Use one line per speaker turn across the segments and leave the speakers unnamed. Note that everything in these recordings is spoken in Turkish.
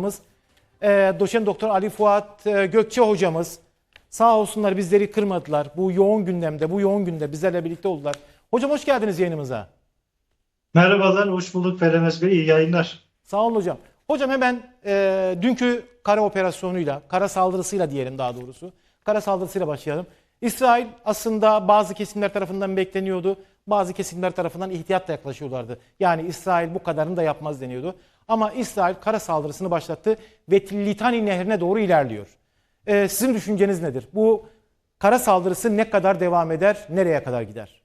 hocamız, e, doçent doktor Ali Fuat e, Gökçe hocamız sağ olsunlar bizleri kırmadılar. Bu yoğun gündemde, bu yoğun günde bizlerle birlikte oldular. Hocam hoş geldiniz yayınımıza.
Merhabalar, hoş bulduk Feremez Bey. İyi yayınlar.
Sağ olun hocam. Hocam hemen e, dünkü kara operasyonuyla, kara saldırısıyla diyelim daha doğrusu. Kara saldırısıyla başlayalım. İsrail aslında bazı kesimler tarafından bekleniyordu. Bazı kesimler tarafından ihtiyatla yaklaşıyorlardı. Yani İsrail bu kadarını da yapmaz deniyordu. Ama İsrail kara saldırısını başlattı ve Litani nehrine doğru ilerliyor. E, sizin düşünceniz nedir? Bu kara saldırısı ne kadar devam eder, nereye kadar gider?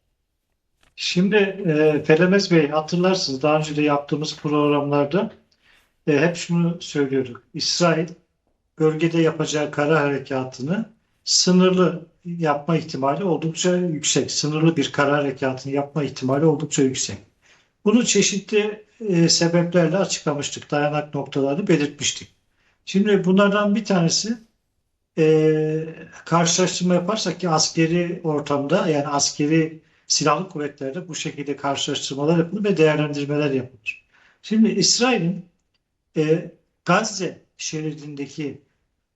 Şimdi e, Feremez Bey hatırlarsınız daha önce de yaptığımız programlarda e, hep şunu söylüyorduk. İsrail bölgede yapacağı kara harekatını sınırlı yapma ihtimali oldukça yüksek. Sınırlı bir kara harekatını yapma ihtimali oldukça yüksek. Bunu çeşitli e, sebeplerle açıklamıştık. Dayanak noktalarını belirtmiştik. Şimdi bunlardan bir tanesi e, karşılaştırma yaparsak ki askeri ortamda yani askeri silahlı kuvvetlerde bu şekilde karşılaştırmalar yapılır ve değerlendirmeler yapılır. Şimdi İsrail'in e, Gazze şeridindeki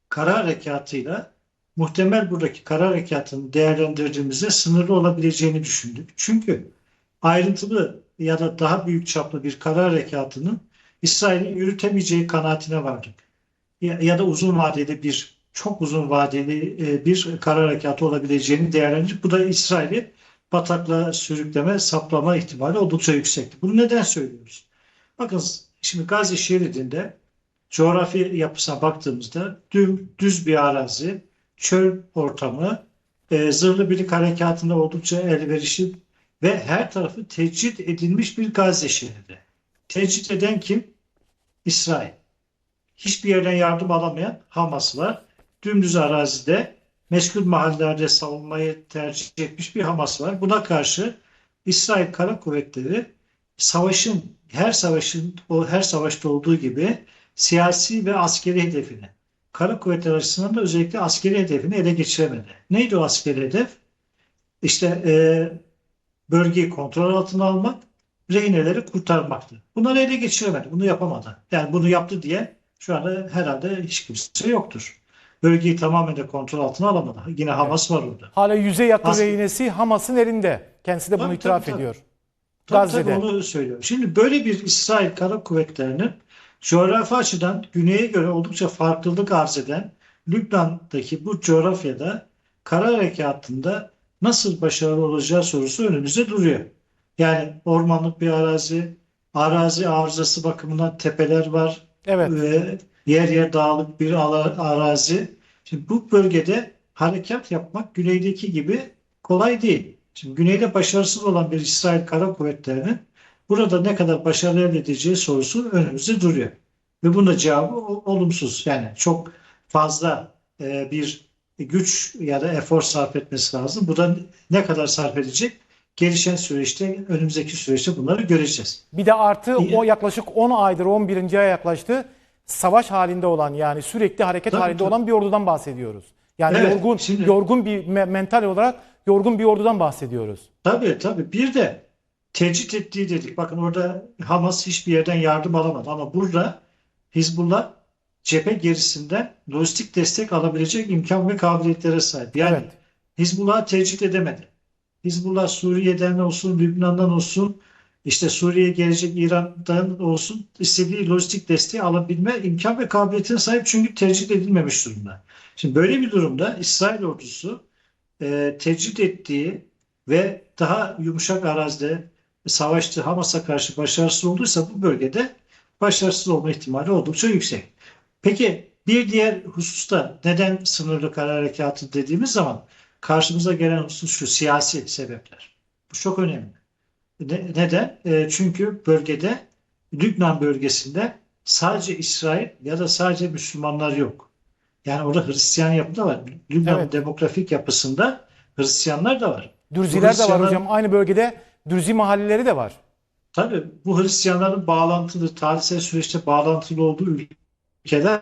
kara harekatıyla muhtemel buradaki kara harekatını değerlendirdiğimizde sınırlı olabileceğini düşündük. Çünkü ayrıntılı ya da daha büyük çaplı bir kara harekatının İsrail'in yürütemeyeceği kanaatine vardık. Ya, ya da uzun vadeli bir çok uzun vadeli e, bir kara harekatı olabileceğini değerlendirdik. Bu da İsrail'i bataklığa sürükleme, saplama ihtimali oldukça yüksekti. Bunu neden söylüyoruz? Bakın şimdi Gazze şeridinde coğrafi yapısına baktığımızda düm, düz bir arazi, çöl ortamı, e, zırhlı birlik harekatında oldukça elverişli ve her tarafı tecrit edilmiş bir Gazze şeridi. Tecrit eden kim? İsrail. Hiçbir yerden yardım alamayan Hamas var. Dümdüz arazide meşgul mahallelerde savunmayı tercih etmiş bir Hamas var. Buna karşı İsrail Kara Kuvvetleri savaşın her savaşın o her savaşta olduğu gibi siyasi ve askeri hedefini Kara Kuvvetleri açısından da özellikle askeri hedefini ele geçiremedi. Neydi o askeri hedef? İşte e, bölgeyi kontrol altına almak, rehineleri kurtarmaktı. Bunları ele geçiremedi. Bunu yapamadı. Yani bunu yaptı diye şu anda herhalde hiç kimse yoktur bölgeyi tamamen de kontrol altına alamadı. Yine Hamas var orada.
Hala yüze yakın
As-
rehinesi Hamas'ın elinde. Kendisi de bunu
Tabii,
itiraf
tabii,
ediyor.
Tabii,
Gazze'de.
tabii onu söylüyorum. Şimdi böyle bir İsrail Kara Kuvvetleri'nin coğrafi açıdan güneye göre oldukça farklılık arz eden Lübnan'daki bu coğrafyada kara harekatında nasıl başarılı olacağı sorusu önümüzde duruyor. Yani ormanlık bir arazi, arazi arızası bakımından tepeler var,
Evet.
ve yer yer dağlık bir arazi. Şimdi bu bölgede harekat yapmak güneydeki gibi kolay değil. Şimdi güneyde başarısız olan bir İsrail Kara Kuvvetleri'nin burada ne kadar başarılı elde edeceği sorusu önümüzde duruyor. Ve bunun da cevabı olumsuz. Yani çok fazla e, bir güç ya da efor sarf etmesi lazım. Bu da ne kadar sarf edecek? Gelişen süreçte, önümüzdeki süreçte bunları göreceğiz.
Bir de artı o yaklaşık 10 aydır 11. aya yaklaştı. Savaş halinde olan yani sürekli hareket
Tabii,
halinde
tabii.
olan bir ordudan bahsediyoruz. Yani
Evet,
yorgun
şimdi-
yorgun bir me- mental olarak yorgun bir ordudan bahsediyoruz.
Tabii tabii. Bir de tecrit ettiği dedik. Bakın orada Hamas hiçbir yerden yardım alamadı ama burada Hizbullah cephe gerisinden lojistik destek alabilecek imkan ve kabiliyetlere sahip. Yani
Evet.
Hizbullah'ı tecrit edemedi. Hizbullah Suriye'den olsun, Lübnan'dan olsun, işte Suriye'ye gelecek İran'dan olsun istediği lojistik desteği alabilme imkan ve kabiliyetine sahip çünkü tecrit edilmemiş durumda. Şimdi böyle bir durumda İsrail ordusu e, tecrit ettiği ve daha yumuşak arazide savaştığı Hamas'a karşı başarısız olduysa bu bölgede başarısız olma ihtimali oldukça yüksek. Peki bir diğer hususta neden sınırlı kara harekatı dediğimiz zaman karşımıza gelen husus şu siyasi sebepler. Bu çok önemli. Ne- neden? E, çünkü bölgede Lübnan bölgesinde sadece İsrail ya da sadece Müslümanlar yok. Yani orada Hristiyan yapı da var. Lübnan'ın
Evet.
demografik yapısında Hristiyanlar da var.
Dürziler de var hocam. Aynı bölgede Dürzi mahalleleri de var.
Tabii bu Hristiyanların bağlantılı, tarihsel süreçte bağlantılı olduğu ülkeler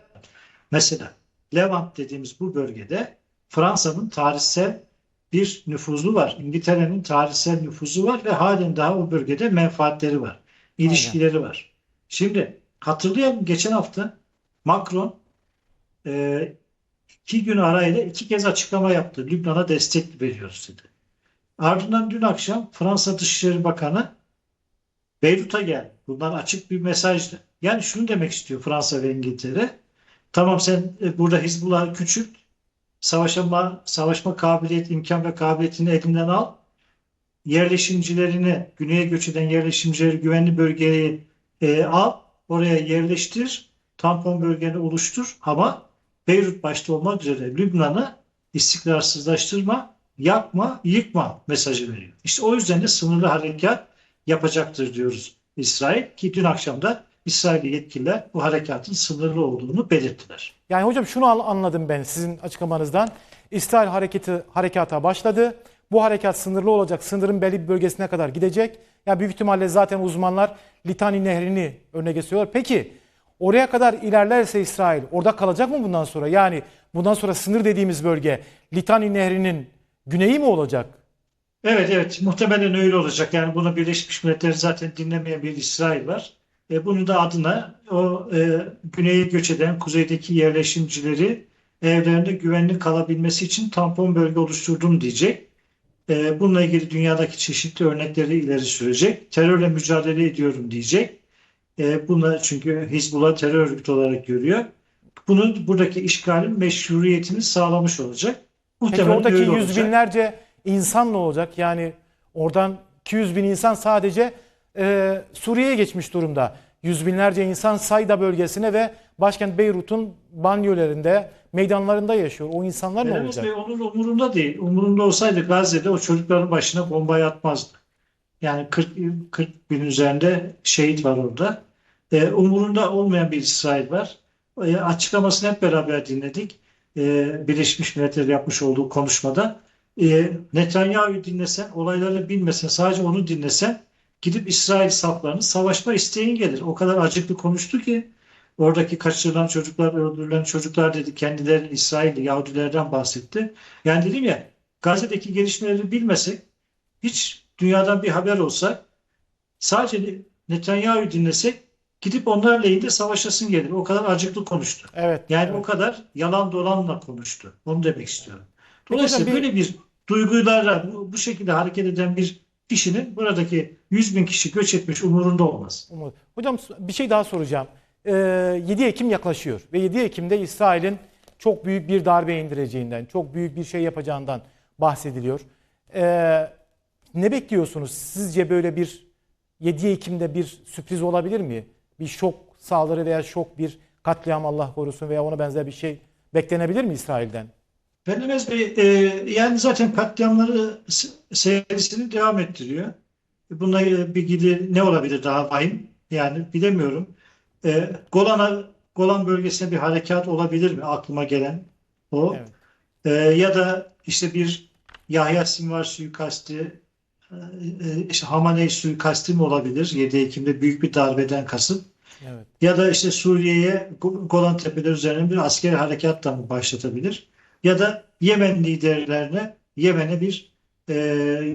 mesela Levant dediğimiz bu bölgede Fransa'nın tarihsel bir nüfuzu var. İngiltere'nin tarihsel nüfuzu var ve halen daha o bölgede menfaatleri var. ilişkileri var. Şimdi hatırlayalım geçen hafta Macron e, iki gün arayla iki kez açıklama yaptı. Lübnan'a destek veriyoruz dedi. Ardından dün akşam Fransa Dışişleri Bakanı Beyrut'a geldi. Bunlar açık bir mesajdı. Yani şunu demek istiyor Fransa ve İngiltere. Tamam sen e, burada Hizbullah'ı küçült. Savaşma, savaşma kabiliyet, imkan ve kabiliyetini elinden al. Yerleşimcilerini, güneye göç eden yerleşimcileri güvenli bölgeye e, al. Oraya yerleştir. Tampon bölgeni oluştur. Ama Beyrut başta olmak üzere Lübnan'ı istikrarsızlaştırma, yapma, yıkma mesajı veriyor. İşte o yüzden de sınırlı harekat yapacaktır diyoruz İsrail ki dün akşam da İsrail yetkililer bu harekatın sınırlı olduğunu belirttiler.
Yani hocam şunu anladım ben sizin açıklamanızdan. İsrail hareketi harekata başladı. Bu harekat sınırlı olacak. Sınırın belli bir bölgesine kadar gidecek. Ya büyük ihtimalle zaten uzmanlar Litani Nehri'ni örnek getiriyorlar. Peki oraya kadar ilerlerse İsrail orada kalacak mı bundan sonra? Yani bundan sonra sınır dediğimiz bölge Litani Nehri'nin güneyi mi olacak?
Evet evet muhtemelen öyle olacak. Yani bunu Birleşmiş Milletler zaten dinlemeyen bir İsrail var. E, bunun da adına o e, güneye göç eden kuzeydeki yerleşimcileri evlerinde güvenli kalabilmesi için tampon bölge oluşturdum diyecek. E, bununla ilgili dünyadaki çeşitli örnekleri ileri sürecek. Terörle mücadele ediyorum diyecek. E, bunlar çünkü Hizbullah terör örgütü olarak görüyor. Bunun buradaki işgalin meşruiyetini sağlamış olacak.
Peki
Muhtemelen
oradaki
öyle
yüz
olacak.
binlerce insan ne olacak? Yani oradan 200 bin insan sadece e, Suriye'ye geçmiş durumda. Yüz binlerce insan Sayda bölgesine ve başkent Beyrut'un banyolarında, meydanlarında yaşıyor. O insanlar ne
Mehmet
olacak?
Bey onun umurunda değil. Umurunda olsaydı Gazze'de o çocukların başına bombayı atmazdı. Yani 40, 40 bin üzerinde şehit var orada. E, umurunda olmayan bir İsrail var. E, açıklamasını hep beraber dinledik. E, Birleşmiş Milletler yapmış olduğu konuşmada. E, Netanyahu'yu dinlesen, olayları bilmesen, sadece onu dinlesen gidip İsrail saflarını savaşma isteğin gelir. O kadar acıklı konuştu ki oradaki kaçırılan çocuklar, öldürülen çocuklar dedi kendileri İsrailli Yahudilerden bahsetti. Yani dedim ya Gazze'deki gelişmeleri bilmesek hiç dünyadan bir haber olsa sadece Netanyahu'yu dinlesek gidip onlar lehinde savaşasın gelir. O kadar acıklı konuştu.
Evet.
Yani
evet.
o kadar yalan dolanla konuştu. Onu demek istiyorum. Dolayısıyla
bir-
böyle bir duygularla bu, bu şekilde hareket eden bir kişinin buradaki 100 bin kişi göç etmiş umurunda olmaz.
Umut. Hocam bir şey daha soracağım. Ee, 7 Ekim yaklaşıyor ve 7 Ekim'de İsrail'in çok büyük bir darbe indireceğinden, çok büyük bir şey yapacağından bahsediliyor. Ee, ne bekliyorsunuz? Sizce böyle bir 7 Ekim'de bir sürpriz olabilir mi? Bir şok saldırı veya şok bir katliam Allah korusun veya ona benzer bir şey beklenebilir mi İsrail'den?
Benemez Bey e, yani zaten katliamları serisini devam ettiriyor. Bununla ilgili ne olabilir daha vahim? Yani bilemiyorum. E, Golan'a Golan bölgesine bir harekat olabilir mi? Aklıma gelen o.
Evet.
E, ya da işte bir Yahya Sinvar suikasti, e, e, işte Hamaney suikasti mi olabilir? 7 Ekim'de büyük bir darbeden kasıt.
Evet.
Ya da işte Suriye'ye Go- Golan Tepeleri üzerine bir askeri harekat da mı başlatabilir? Ya da Yemen liderlerine Yemen'e bir e,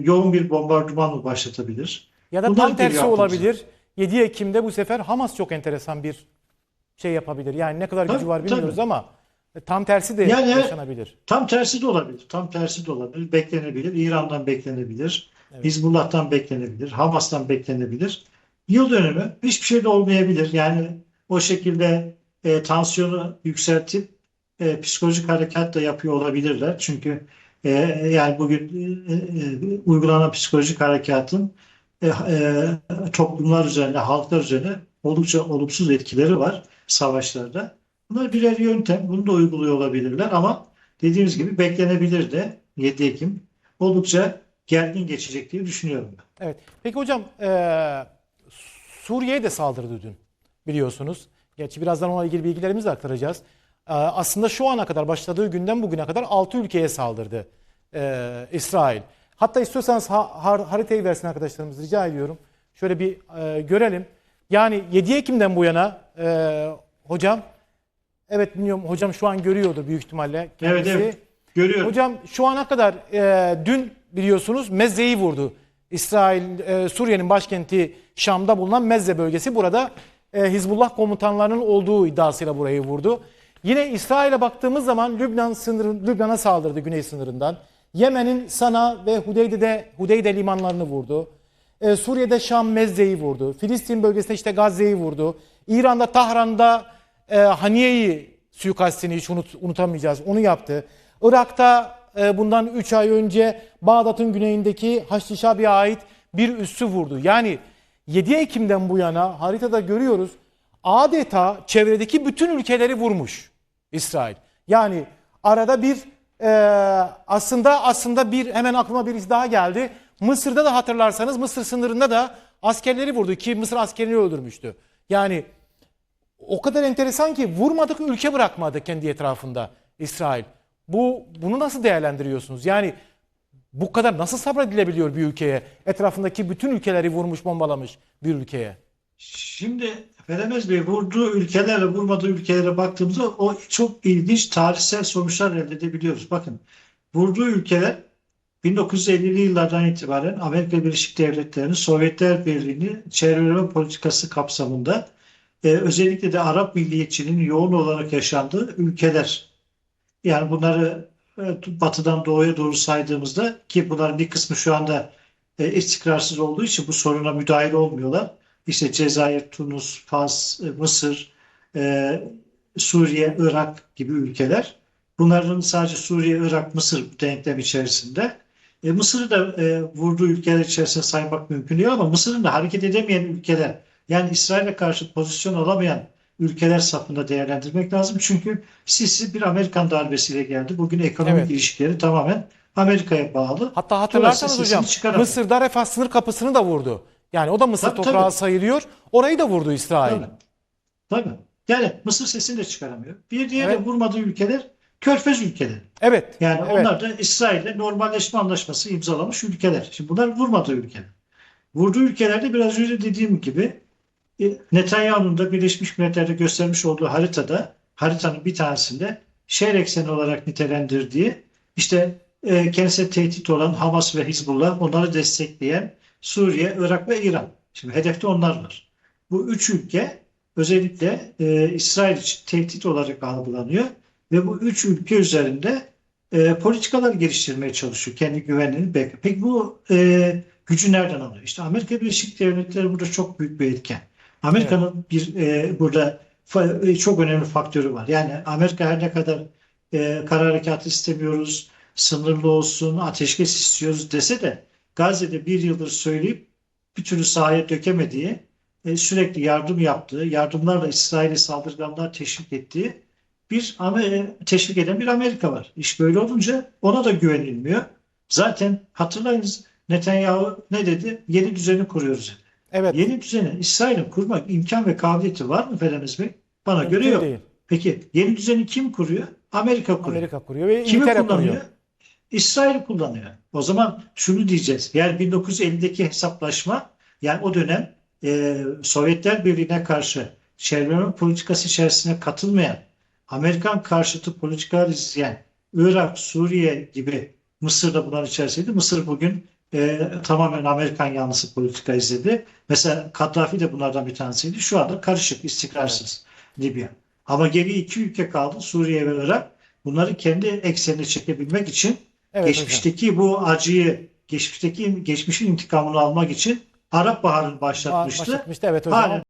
yoğun bir bombardıman mı başlatabilir?
Ya da
Bunlar
tam tersi olabilir. 7 Ekim'de bu sefer Hamas çok enteresan bir şey yapabilir. Yani ne kadar gücü
Tabii,
var bilmiyoruz
tabii.
ama tam tersi de
Yani-
yaşanabilir.
Tam tersi de olabilir. Tam tersi de olabilir. Beklenebilir. İran'dan beklenebilir.
Evet.
Hizbullah'tan beklenebilir. Hamas'tan beklenebilir. Yıl dönümü hiçbir şey de olmayabilir. Yani o şekilde e, tansiyonu yükseltip e, psikolojik harekat da yapıyor olabilirler. Çünkü e, yani bugün e, e, uygulanan psikolojik harekatın e, e, toplumlar üzerine, halklar üzerine oldukça olumsuz etkileri var savaşlarda. Bunlar birer yöntem. Bunu da uyguluyor olabilirler ama dediğimiz gibi beklenebilir de 7 Ekim oldukça gergin geçecek diye düşünüyorum ben.
Evet. Peki hocam eee Suriye'ye de saldırdı dün biliyorsunuz. Gerçi birazdan onunla ilgili bilgilerimizi de aktaracağız. Eee, aslında şu ana kadar başladığı günden bugüne kadar 6 ülkeye saldırdı eee, İsrail. Hatta istiyorsanız ha- har- haritayı versin arkadaşlarımız rica ediyorum. Şöyle bir eee, görelim. Yani 7 Ekim'den bu yana eee, hocam evet bilmiyorum hocam şu an görüyordur büyük ihtimalle
Evet
kendisi.
evet görüyorum.
Hocam şu ana kadar e, dün biliyorsunuz Mezze'yi vurdu. İsrail, e, Suriye'nin başkenti Şam'da bulunan Mezze bölgesi burada e, Hizbullah komutanlarının olduğu iddiasıyla burayı vurdu. Yine İsrail'e baktığımız zaman Lübnan sınırı, Lübnan'a saldırdı güney sınırından. Yemen'in Sana ve Hudeyde'de Hudeyde limanlarını vurdu. Ee, Suriye'de Şam Mezze'yi vurdu. Filistin bölgesinde işte Gazze'yi vurdu. İran'da Tahran'da e, Haniye'yi suikastini hiç unut, unutamayacağız. Onu yaptı. Irak'ta e, bundan 3 ay önce Bağdat'ın güneyindeki Haçlı Şabi'ye ait bir üssü vurdu. Yani 7 Ekim'den bu yana haritada görüyoruz adeta çevredeki bütün ülkeleri vurmuş İsrail. Yani arada bir e, aslında aslında bir hemen aklıma birisi daha geldi. Mısır'da da hatırlarsanız Mısır sınırında da askerleri vurdu ki Mısır askerini öldürmüştü. Yani o kadar enteresan ki vurmadık ülke bırakmadı kendi etrafında İsrail. Bu bunu nasıl değerlendiriyorsunuz? Yani bu kadar nasıl sabredilebiliyor bir ülkeye? Etrafındaki bütün ülkeleri vurmuş, bombalamış bir ülkeye.
Şimdi Felemez Bey vurduğu ülkelerle vurmadığı ülkelere baktığımızda o çok ilginç tarihsel sonuçlar elde edebiliyoruz. Bakın vurduğu ülkeler 1950'li yıllardan itibaren Amerika Birleşik Devletleri'nin Sovyetler Birliği'ni çevreleme politikası kapsamında e, özellikle de Arap milliyetçiliğinin yoğun olarak yaşandığı ülkeler. Yani bunları e, batıdan doğuya doğru saydığımızda ki bunların bir kısmı şu anda e, istikrarsız olduğu için bu soruna müdahil olmuyorlar. İşte Cezayir, Tunus, Fas, e, Mısır, e, Suriye, Irak gibi ülkeler. Bunların sadece Suriye, Irak, Mısır denklem içerisinde. E, Mısır'ı da e, vurduğu ülkeler içerisinde saymak mümkün değil ama Mısır'ın da hareket edemeyen ülkeler, yani İsrail'e karşı pozisyon alamayan ülkeler safında değerlendirmek lazım. Çünkü Sisi bir Amerikan darbesiyle geldi. Bugün ekonomik
Evet.
ilişkileri tamamen Amerika'ya bağlı.
Hatta hatırlarsanız hocam. Mısır'da Refah sınır kapısını da vurdu. Yani o da Mısır
Tabii,
toprağı
tabii.
sayılıyor. Orayı da vurdu İsrail.
Tabii. Tabii. Yani Mısır sesini de çıkaramıyor. Bir diğer de
Evet.
vurmadığı ülkeler Körfez ülkeleri.
Evet.
Yani
evet.
onlar da İsrail'le normalleşme anlaşması imzalamış ülkeler. Şimdi bunlar vurmadığı ülkeler. Vurduğu ülkelerde biraz önce dediğim gibi Netanyahu'nun da Birleşmiş Milletler'de göstermiş olduğu haritada haritanın bir tanesinde şehir ekseni olarak nitelendirdiği işte e, kendisine tehdit olan Hamas ve Hizbullah onları destekleyen Suriye, Irak ve İran. Şimdi hedefte onlar var. Bu üç ülke özellikle e, İsrail için tehdit olarak algılanıyor ve bu üç ülke üzerinde e, politikalar geliştirmeye çalışıyor. Kendi güvenliğini bekliyor. Peki bu e, gücü nereden alıyor? İşte Amerika Birleşik Devletleri burada çok büyük bir etken. Amerika'nın bir e, burada e, çok önemli faktörü var. Yani Amerika her ne kadar e, kara harekatı istemiyoruz, sınırlı olsun, ateşkes istiyoruz dese de Gazze'de bir yıldır söyleyip bir türlü sahaya dökemediği, e, sürekli yardım yaptığı, yardımlarla İsrail'e saldırganlar teşvik ettiği bir Amer- teşvik eden bir Amerika var. İş böyle olunca ona da güvenilmiyor. Zaten hatırlayınız Netanyahu ne dedi? Yeni düzeni kuruyoruz dedi.
Evet.
Yeni düzeni İsrail'in kurmak imkan ve kabiliyeti var mı Ferenc Bey? Bana
Mümkün
göre yok.
değil.
Peki yeni düzeni kim kuruyor? Amerika kuruyor.
Amerika kuruyor ve
Kimi
İngiltere
kullanıyor?
kuruyor.
İsrail kullanıyor. O zaman şunu diyeceğiz. Yani 1950'deki hesaplaşma yani o dönem e, Sovyetler Birliği'ne karşı çevreleme politikası içerisine katılmayan, Amerikan karşıtı politikalar izleyen Irak, Suriye gibi Mısır da bunların içerisindeydi. Mısır bugün e, tamamen Amerikan yanlısı politika izledi. Mesela Kaddafi de bunlardan bir tanesiydi. Şu anda karışık, istikrarsız Libya. Ama geriye iki ülke kaldı. Suriye ve Irak. Bunları kendi eksenine çekebilmek için
Evet hocam.
geçmişteki bu acıyı, geçmişteki geçmişin intikamını almak için Arap Baharı'nı başlatmıştı.
Başlatmıştı evet hocam.
Halen